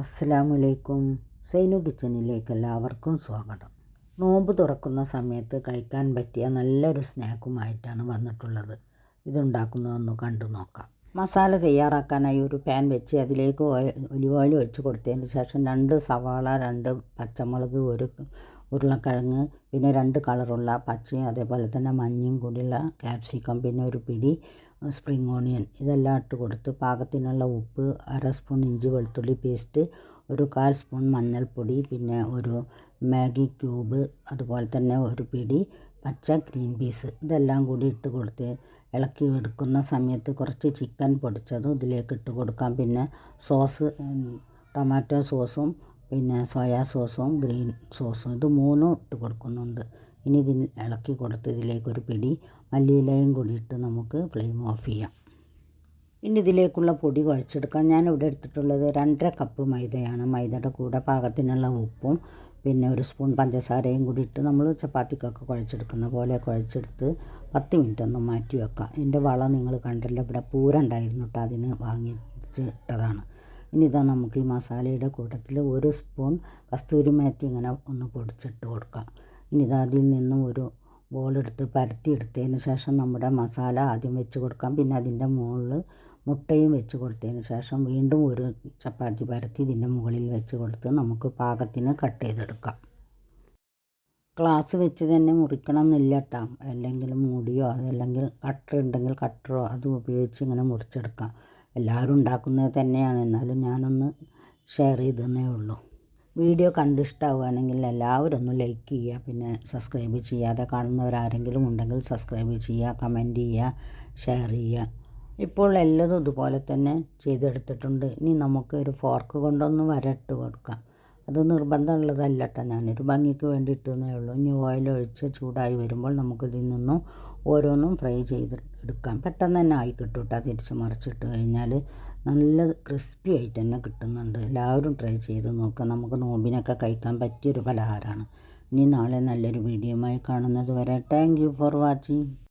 അസ്സലാമലൈക്കും സൈനു കിച്ചനിലേക്ക് എല്ലാവർക്കും സ്വാഗതം. നോമ്പ് തുറക്കുന്ന സമയത്ത് കഴിക്കാൻ പറ്റിയ നല്ലൊരു സ്നാക്കുമായിട്ടാണ് വന്നിട്ടുള്ളത്. ഇതുണ്ടാക്കുന്നതൊന്ന് കണ്ടു നോക്കാം. മസാല തയ്യാറാക്കാനായി ഒരു പാൻ വെച്ച് അതിലേക്ക് ഒലിവ് ഓയിൽ ഒഴിച്ച് കൊടുത്തതിന് ശേഷം രണ്ട് സവാള രണ്ട് പച്ചമുളക് ഒരു ഉരുളക്കിഴങ്ങ് പിന്നെ രണ്ട് കളറുള്ള പച്ചയും അതേപോലെ തന്നെ മഞ്ഞയും കൂടിയുള്ള ക്യാപ്സിക്കം പിന്നെ ഒരു പിടി സ്പ്രിങ് ഓണിയൻ ഇതെല്ലാം ഇട്ട് കൊടുത്ത് പാകത്തിനുള്ള ഉപ്പ് അര സ്പൂൺ ഇഞ്ചി വെളുത്തുള്ളി പേസ്റ്റ് ഒരു കാൽ സ്പൂൺ മഞ്ഞൾപ്പൊടി പിന്നെ ഒരു മാഗി ക്യൂബ് അതുപോലെ തന്നെ ഒരു പിടി പച്ച ഗ്രീൻ പീസ് ഇതെല്ലാം കൂടി ഇട്ട് കൊടുത്ത് ഇളക്കി എടുക്കുന്ന സമയത്ത് കുറച്ച് ചിക്കൻ പൊടിച്ചതും ഇതിലേക്ക് ഇട്ട് കൊടുക്കാം. പിന്നെ സോസ് ടൊമാറ്റോ സോസും പിന്നെ സോയാ സോസും ഗ്രീൻ സോസും ഇത് മൂന്നും ഇട്ട് കൊടുക്കുന്നുണ്ട്. ഇനി ഇതിൽ ഇളക്കി കൊടുത്ത് ഇതിലേക്കൊരു പിടി മല്ലിയിലയും കൂടി ഇട്ട് നമുക്ക് ഫ്ലെയിം ഓഫ് ചെയ്യാം. ഇനി ഇതിലേക്കുള്ള പൊടി കുഴച്ചെടുക്കാം. ഞാൻ ഇവിടെ എടുത്തിട്ടുള്ളത് രണ്ടര കപ്പ് മൈദയാണ്. മൈദയുടെ കൂടെ പാകത്തിനുള്ള ഉപ്പും പിന്നെ ഒരു സ്പൂൺ പഞ്ചസാരയും കൂടി ഇട്ട് നമ്മൾ ചപ്പാത്തിക്കൊക്കെ കുഴച്ചെടുക്കുന്ന പോലെ കുഴച്ചെടുത്ത് പത്ത് മിനിറ്റ് ഒന്ന് മാറ്റി വെക്കാം. ഇതിന്റെ വളം നിങ്ങൾ കണ്ടല്ലോ. ഇവിടെ പൂര ഉണ്ടായിരുന്നു കേട്ടോ അതിന് വാങ്ങിച്ച് ഇട്ടതാണ്. ഇനി ഇതാ നമുക്ക് ഈ മസാലയുടെ കൂട്ടത്തിൽ ഒരു സ്പൂൺ കസ്തൂരി മേത്തി ഇങ്ങനെ ഒന്ന് പൊടിച്ചിട്ട് കൊടുക്കാം. ഇനി ഇതാ അതിൽ നിന്നും ഒരു ബോളെടുത്ത് പരത്തിയെടുത്തതിന് ശേഷം നമ്മുടെ മസാല ആദ്യം വെച്ച് കൊടുക്കാം. പിന്നെ അതിന്റെ മുകളിൽ മുട്ടയും വെച്ച് കൊടുത്തതിന് ശേഷം വീണ്ടും ഒരു ചപ്പാത്തി പരത്തി ഇതിന്റെ മുകളിൽ വെച്ച് കൊടുത്ത് നമുക്ക് പാകത്തിന് കട്ട് ചെയ്തെടുക്കാം. ഗ്ലാസ് വെച്ച് തന്നെ മുറിക്കണം എന്നില്ല കേട്ടോ അല്ലെങ്കിൽ മൂടിയോ അതല്ലെങ്കിൽ കട്ടർ ഉണ്ടെങ്കിൽ കട്ടറോ അത് ഉപയോഗിച്ച് ഇങ്ങനെ മുറിച്ചെടുക്കാം. എല്ലാവരും ഉണ്ടാക്കുന്നത് തന്നെയാണ്. എന്നാലും ഞാനൊന്ന് ഷെയർ ചെയ്തെന്നേ ഉള്ളൂ. വീഡിയോ കണ്ടിഷ്ടമാവുകയാണെങ്കിൽ എല്ലാവരും ഒന്ന് ലൈക്ക് ചെയ്യുക. പിന്നെ സബ്സ്ക്രൈബ് ചെയ്യാതെ കാണുന്നവരാരെങ്കിലും ഉണ്ടെങ്കിൽ സബ്സ്ക്രൈബ് ചെയ്യുക കമന്റ് ചെയ്യുക ഷെയർ ചെയ്യുക. ഇപ്പോൾ എല്ലതും ഇതുപോലെ തന്നെ ചെയ്തെടുത്തിട്ടുണ്ട്. ഇനി നമുക്ക് ഒരു ഫോർക്ക് കൊണ്ടൊന്ന് വരട്ട് കൊടുക്കാം. അത് നിർബന്ധമുള്ളതല്ല കേട്ടോ ഞാനൊരു ഭംഗിക്ക് വേണ്ടി ഇട്ടുന്നേ ഉള്ളൂ. ഇനി ഓയിൽ ഒഴിച്ച് ചൂടായി വരുമ്പോൾ നമുക്കിതിൽ നിന്നും ഓരോന്നും ഫ്രൈ ചെയ്ത് എടുക്കാം. പെട്ടെന്ന് തന്നെ ആയി കിട്ടും കേട്ടോ തിരിച്ച് മറിച്ചിട്ട് കഴിഞ്ഞാൽ. നല്ല ക്രിസ്പി ആയിട്ട് തന്നെ കിട്ടുന്നുണ്ട്. എല്ലാവരും ട്രൈ ചെയ്ത് നോക്കുക നമുക്ക് നോമ്പിനൊക്കെ കഴിക്കാൻ പറ്റിയൊരു പലഹാരമാണ്. ഇനി നാളെ നല്ലൊരു വീഡിയോയുമായി കാണുന്നത് വരെ. Thank you for watching